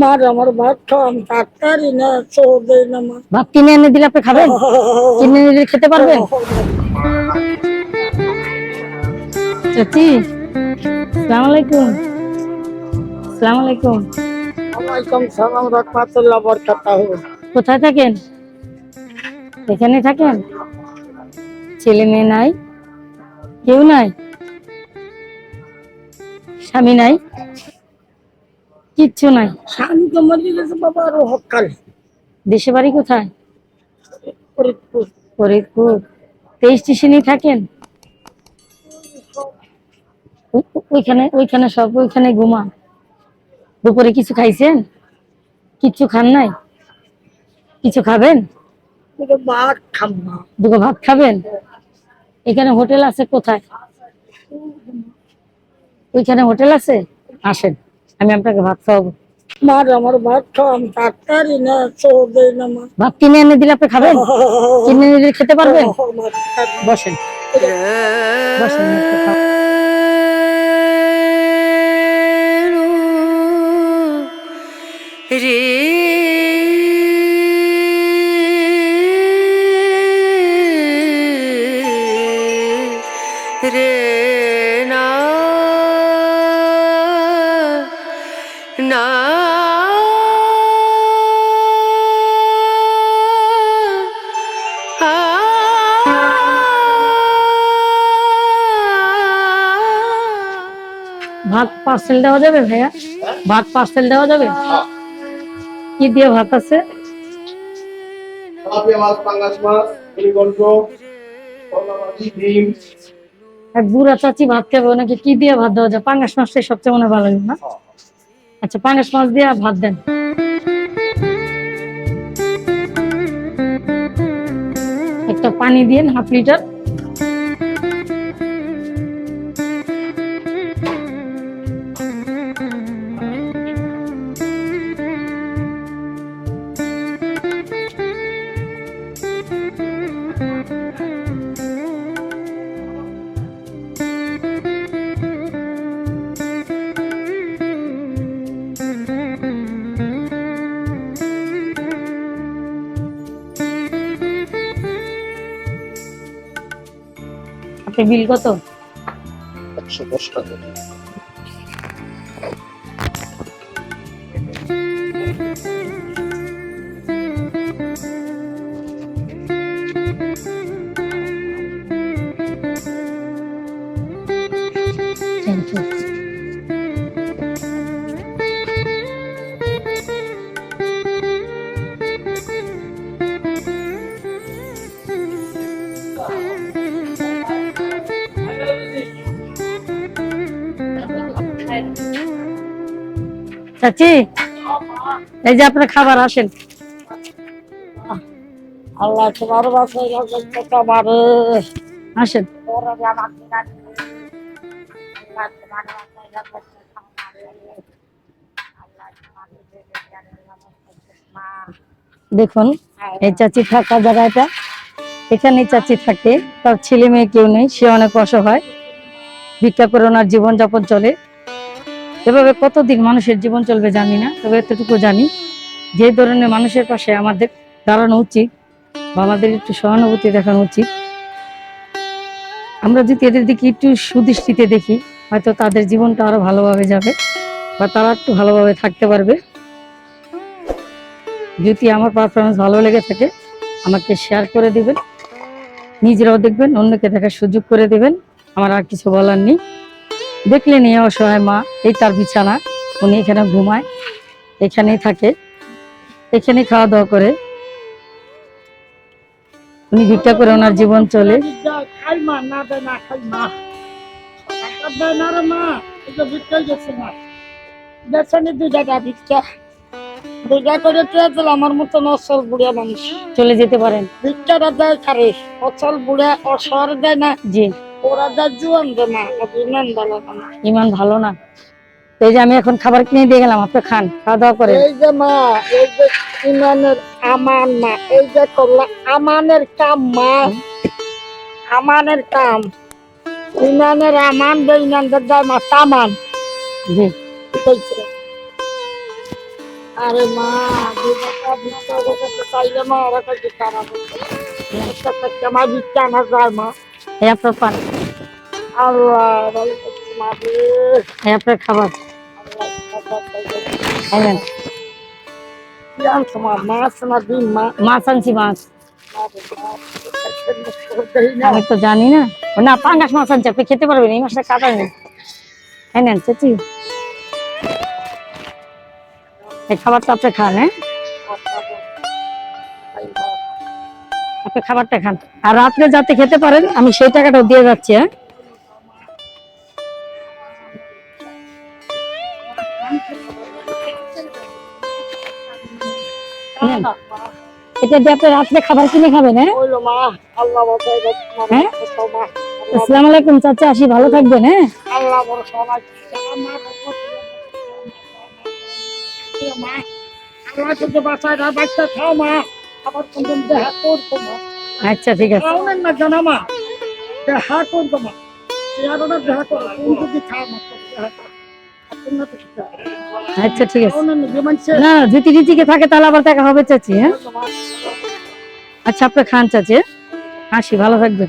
মার আমার ভাত খাওয়াম ডাক্তারই না চোদে না মা। ভাত কিনে এনে দিলে আপনি খাবেন? কিনে এনে দিলে খেতে পারবেন? চাচি সালাম আলাইকুম। সালাম আলাইকুম। ওয়ালাইকুম সালাম রহমাতুল্লাহ বরকাতাহু। কোথায় থাকেন? এখানে থাকেন? ছেলে মেয়ে নাই? কেউ নাই? স্বামী নাই? কিচ্ছু নাই। স্বামী তো মরে গেছে বাবা আরও হকালে দেশে বাড়ি কোথায়? ফরিদপুর। ফরিদপুর। তেইশ স্টেশনেই থাকেন? ওইখানে ওইখানে সব ওইখানে ঘুমা দুপুরে কিছু খাইছেন? কিচ্ছু খান নাই? কিছু খাবেন? ভাত খাম না দুটো ভাত খাবেন? এখানে হোটেল আছে কোথায়? ওইখানে হোটেল আছে? আসেন। আমি আপনাকে ভাত খাওয়াবো। মার আমার ভাত খাওয়াম ডাক্তারই না চোদে না মা। ভাত কিনে এনে দিলে আপনি খাবেন? কিনে এনে দিলে খেতে পারবেন? বসেন। বসেন ভাত পার্সেল দেওয়া যাবে ভাইয়া? ভাত পার্সেল দেওয়া যাবে? কি দিয়ে ভাত আছে? বুড়া চাচি ভাত খাবে ওনাকে কি দিয়ে ভাত দেওয়া যায়? পাঙ্গাস মাছটাই সবচেয়ে মনে ভালো না? আচ্ছা পাঙ্গাস মাছ দিয়ে ভাত দেন। একটা পানি দিন হাফ লিটার। বিল কত? একশো দশ টাকা। চাচি এই যে আপনার খাবার আসেন। আল্লাহ তোমার বাসায় আসেন। দেখুন এই চাচি থাকা জায়গাটা এখানে চাচি থাকে। তার ছেলে মেয়ে কেউ নেই সে অনেক অসহায়। ভিক্ষা করে ওনার জীবনযাপন চলে। এভাবে কতদিন মানুষের জীবন চলবে জানি না, তবে এতটুকু জানি যে ধরনের মানুষের পাশে আমাদের দাঁড়ানো উচিত বা আমাদের একটু সহানুভূতি দেখানো উচিত। আমরা যদি এদের দিকে একটু সুদৃষ্টিতে দেখি, হয়তো তাদের জীবনটা আরও ভালোভাবে যাবে বা তারা একটু ভালোভাবে থাকতে পারবে। যদি আমার পারফরমেন্স ভালো লেগে থাকে, আমাকে শেয়ার করে দিবেন, নিজেরাও দেখবেন, অন্যকে দেখার সুযোগ করে দিবেন। আমার আর কিছু বলার নেই। দেখলেন এই অসহায় মা এই তার বিছানা উনি এখানে ঘুমায় এখানেই থাকে এখানেই খাওয়া দাওয়া করে। উনি ভিক্ষা করে ওনার জীবন চলে। ভিক্ষা। চলে যেতে পারেন। ভিক্ষাটা দেয় খারে অসল বুড়া অসর দেয় না? জি। ওরা জুয়ান দেয় না ভালো না। ইমান ভালো না। এই যে আমি এখন খাবার কিনে দিয়ে গেলাম আপনি খান খাওয়া দাওয়া করেন। এই যে মা এই যে ইমানের আমান মা এই যে করলা আমানের কাম মা। আমানের কাম। ইমানের আমান বে ইমানদের দেয় মা তামান জি। আরে মা দুই টাকা চাইলে মা ওরা কাছে খারাপ মা ভিক্ষা আনা যায় মা। এই আপনার পান। এই আপনার খাবার। খাবার মাছ আনছি মাছ। আমি তো জানি না। না পাঙ্গাস মাছ আনছি আপনি খেতে পারবেন এই মাছটা কাটা নেই। এই নেন চাচি। এই খাবারটা আপনি খান হ্যাঁ? আপনি খাবারটা খান। আর রাত্রে যাতে খেতে পারেন আমি সেই টাকাটাও দিয়ে যাচ্ছি হ্যাঁ। এটা দিয়ে আপনি রাত্রে খাবার কিনে খাবেন হ্যাঁ। হ্যাঁ? আসসালামু আলাইকুম চাচা আসি ভালো থাকবেন হ্যাঁ। আল্লাহ বাচ্চা খাও মা। কোন দেখা করব আচ্ছা ঠিক আছে। না জানা মা দেখা করব চেয়ারটা দেখা করব কোন যদি খা আচ্ছা ঠিক আছে। না যদি রীতিকে থাকে তাহলে আবার দেখা হবে চাচি হ্যাঁ? আচ্ছা আপনি খান চাচি হাসি ভালো থাকবেন।